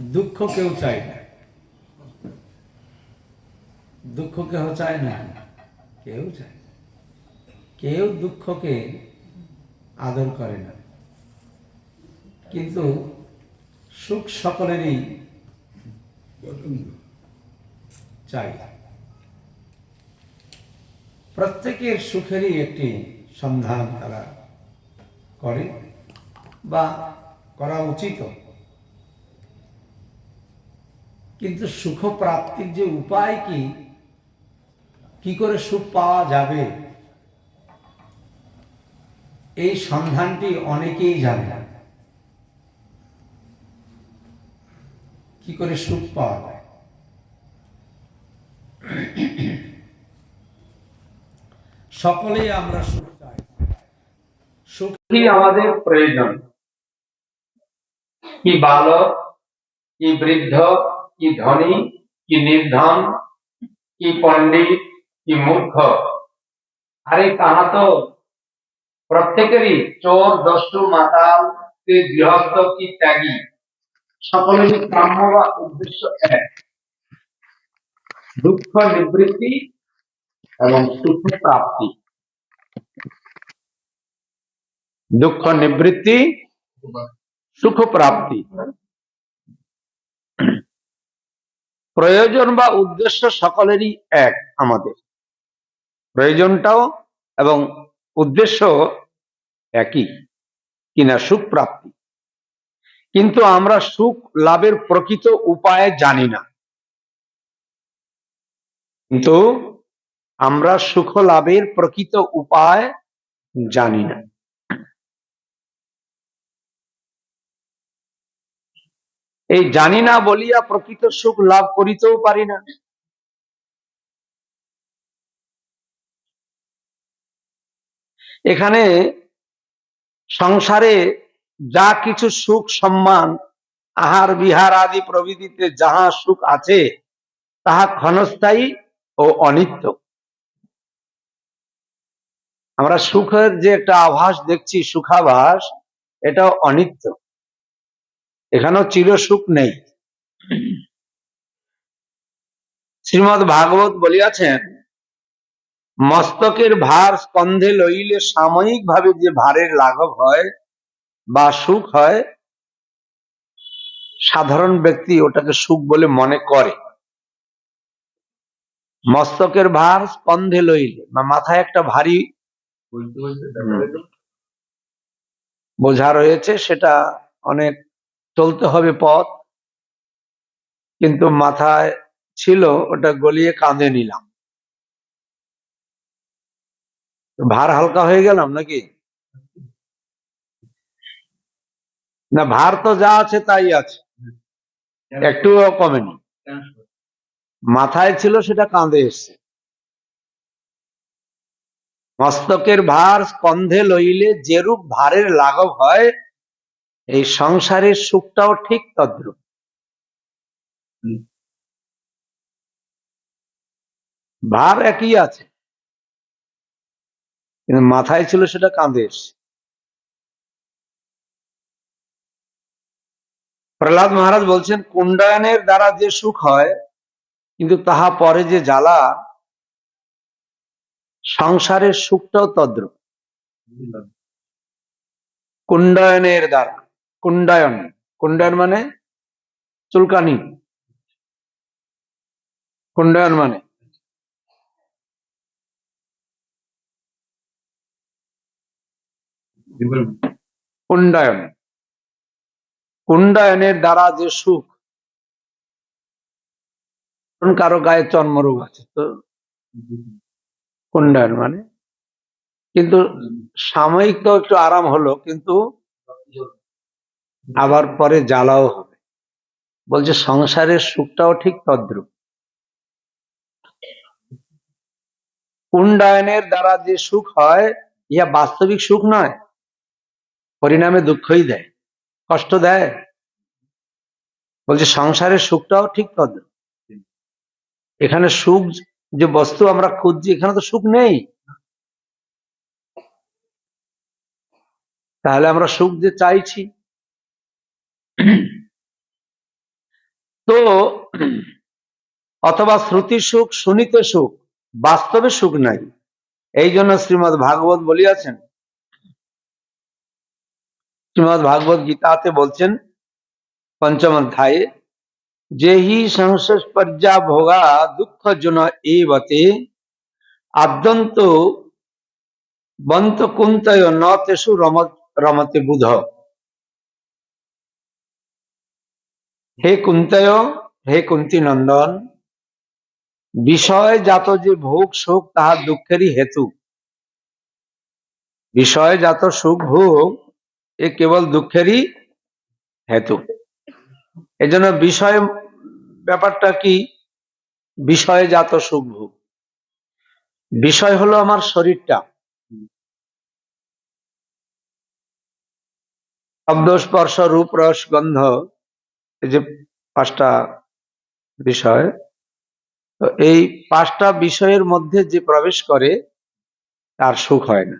দুঃখ কেউ চায় না। দুঃখ কেউ চায় না, কেউ চায়। কেউ দুঃখকে আদর করে না। কিন্তু সুখ সকলেরই চাই। প্রত্যেকের সুখেরই একটি সন্ধান তারা করে বা করা উচিত। কিন্তু সুখ প্রাপ্তির যে উপায় কি? কি করে সুখ পাওয়া যাবে? এই সন্ধানটি অনেকেই জানে। কি করে সুখ পাওয়া যায়? সকলেই আমরা সুখ চাই। সুখই আমাদের প্রয়োজন? কি বালক কি বৃদ্ধ? কি ধনী, কি নির্ধন, কি পণ্ডিত, কি মূর্খ। আরে তাহা তো প্রত্যেকেরই চোর, দস্যু, মাতাল কি গৃহস্থ, কি ত্যাগী। সকলেরই কাম্য বা উদ্দেশ্য এক। দুঃখ, নিবৃত্তি এবং সুখ প্রাপ্তি। দুঃখ, নিবৃত্তি, সুখ প্রাপ্তি। প্রয়োজন বা উদ্দেশ্য সকলেরই এক আমাদের। প্রয়োজনটাও এবং উদ্দেশ্য একই, কিনা সুখ প্রাপ্তি। কিন্তু আমরা সুখ লাভের প্রকৃত উপায় জানি না। কিন্তু আমরা সুখ লাভের প্রকৃত উপায় জানি না। এই জানি না বলিয়া প্রকৃত সুখ লাভ করিতেও পারি না। এখানে সংসারে যা কিছু সুখ সম্মান, আহার, বিহার আদি প্রভৃতিতে যাহা সুখ আছে, তাহা ক্ষণস্থায়ী ও অনিত্য। আমরা সুখের যে একটা আভাস দেখছি, সুখাভাস এটা অনিত্য। এখানেও চির সুখ নেই। শ্রীমদ ভাগবত বলিয়াছেন মস্তকের ভার স্কন্ধে লইলে সাময়িক ভাবে যে ভারের লাঘব হয় বা সুখ হয় সাধারণ ব্যক্তি ওটাকে সুখ বলে মনে করে। মস্তকের ভার স্কন্ধে লইলে বা মাথায় একটা ভারী বোঝা রয়েছে সেটা অনেক চলতে হবে পথ। কিন্তু মাথায় ছিল, ওটা গলিয়ে কাঁধে নিলাম। ভার হালকা হয়ে গেলাম নাকি? না, ভার তো যা আছে তাই আছে। একটুও কমেনি। মাথায় ছিল, সেটা কাঁধে এসছে। মস্তকের ভার স্কন্ধে লইলে যেরূপ ভারের লাঘব হয় এই সংসারের সুখটাও ঠিক তদ্রূপ। ভার একই আছে। কিন্তু মাথায় ছিল সেটা কাঁধে এসছে প্রহ্লাদ মহারাজ বলছেন কুণ্ডায়নের দ্বারা যে সুখ হয় কিন্তু তাহা পরে যে জ্বালা সংসারের সুখটাও তদ্রুপ। কুণ্ডায়নের দ্বারা। কুণ্ডায়ন। কুণ্ডায়ন মানে চুলকানি। কুণ্ডায়ন মানে। কুণ্ডায়ন। কুণ্ডায়নের দ্বারা যে সুখ কারও গায়ে চর্মরোগ আছে তো। কুণ্ডায়ন মানে। কিন্তু সাময়িক তো একটু আরাম হলো, কিন্তু আবার পরে জ্বালাও হবে। বলছে, সংসারের সুখটাও ঠিক তদ্রুপ। কুণ্ডায়নের দ্বারা যে সুখ হয়, ইহা বাস্তবিক সুখ নয়, পরিণামে দুঃখই দেয়, কষ্ট দেয়। বলছে, সংসারের সুখটাও ঠিক তদ্রুপ। এখানে সুখ যে বস্তু আমরা খুঁজছি, এখানে তো সুখ নেই। তাহলে আমরা সুখ যে চাইছি তো, অথবা শ্রুতি সুখ, শুনিতে সুখ, বাস্তবে সুখ নাই। এই জন্য শ্রীমদ ভাগবত বলিয়াছেন। শ্রীমদ ভাগবত গীতাতে বলছেন, পঞ্চম অধ্যায়ে, যে যেহি সংস্পর্যা ভোগা দুঃখ জন এবতে, আদ্যন্ত বন্ত কুন্তয় ন রমত, রমতে বুধ। হে কুন্তয়, হে কুন্তি নন্দন বিষয় জাত যে ভোগ সুখ তাহার দুঃখেরই হেতু। বিষয় জাত সুখ, ভোগ, এ কেবল দুঃখেরই হেতু। এজন্য বিষয়, ব্যাপারটা কি? বিষয় জাত সুখ, ভোগ। বিষয় হলো আমার শরীরটা। শব্দ স্পর্শ রূপ, রস, গন্ধ এই যে পাঁচটা বিষয়, তো এই পাঁচটা বিষয়ের মধ্যে যে প্রবেশ করে, তার সুখ হয় না।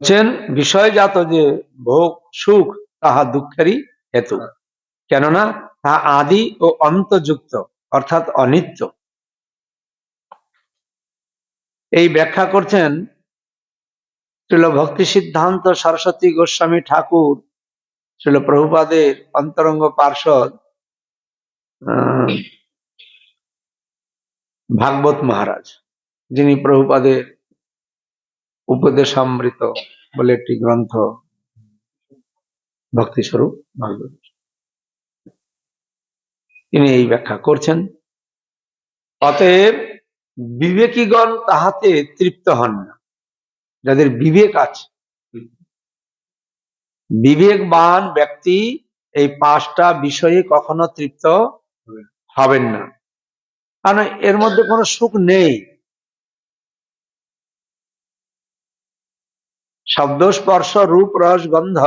বলছেন বিষয়জাত যে ভোগ সুখ, তাহা দুঃখেরই হেতু। কেননা তা আদি ও অন্তযুক্ত অর্থাৎ অনিত্য। এই ব্যাখ্যা করছেন ছিল ভক্তি সিদ্ধান্ত সরস্বতী গোস্বামী ঠাকুর ছিল প্রভুপাদের অন্তরঙ্গ পার্ষদ ভাগবত মহারাজ, যিনি প্রভুপাদের উপদেশামৃত বলে একটি গ্রন্থ ভক্তি স্বরূপ ভাগবত। তিনি এই ব্যাখ্যা করছেন, অতএব বিবেকীগণ তাহাতে তৃপ্ত হন না। যাদের বিবেক আছে। বিবেকবান ব্যক্তি এই পাঁচটা বিষয়ে কখনো তৃপ্ত হবেন না। কারণ এর মধ্যে কোনো সুখ নেই। শব্দ স্পর্শ রূপ রস গন্ধ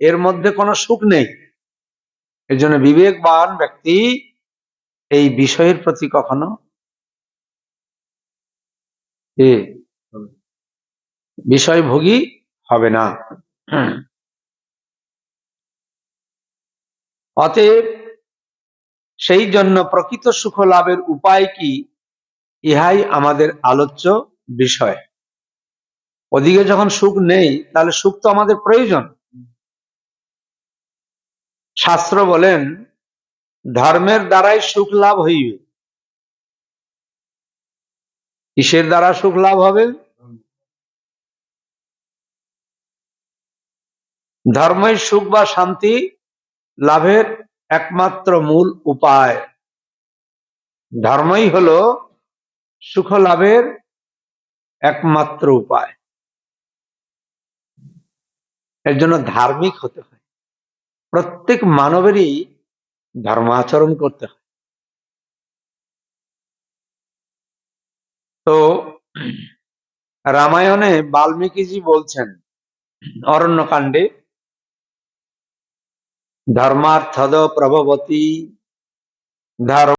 এর মধ্যে কোনো সুখ নেই। এর জন্য বিবেকবান ব্যক্তি এই বিষয়ের প্রতি কখনো বিষয়ভোগী হবে না। অতএব সেই জন্য প্রকৃত সুখ লাভের উপায় কি, ইহাই আমাদের আলোচ্য বিষয়। ওদিকে যখন সুখ নেই, তাহলে সুখ তো আমাদের প্রয়োজন। শাস্ত্র বলেন, ধর্মের দ্বারাই সুখ লাভ হইবে। কিসের দ্বারা সুখ লাভ হবে? ধর্মই সুখ বা শান্তি লাভের একমাত্র মূল উপায়। ধর্মই হলো সুখ লাভের একমাত্র উপায়। এর জন্য ধার্মিক হতে হয়। প্রত্যেক মানবেরই ধর্ম আচরণ করতে হয়। তো রামায়ণে বাল্মীকিজি বলছেন, অরণ্যকাণ্ডে ধর্মার্থদ প্রভবতী ধর্ম